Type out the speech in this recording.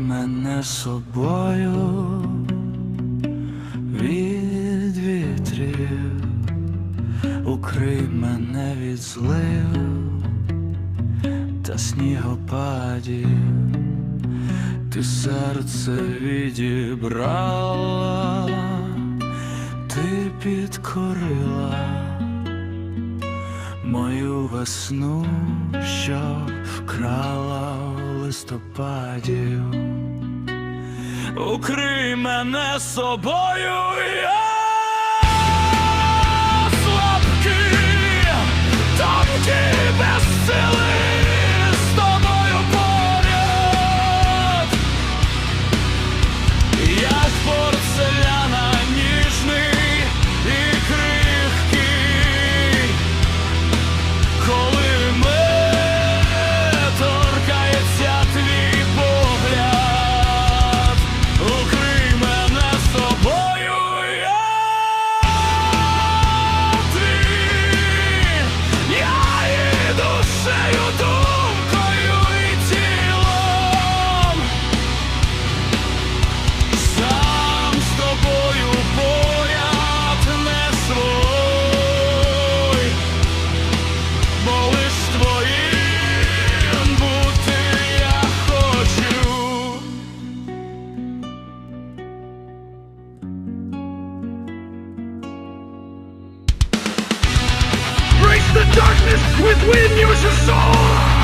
мене собою від вітрів, укрий мене від злив та снігопадів, ти серце відібрала, ти підкорила мою весну, що вкрала в листопаді. Укрий мене собою, я the darkness within your soul.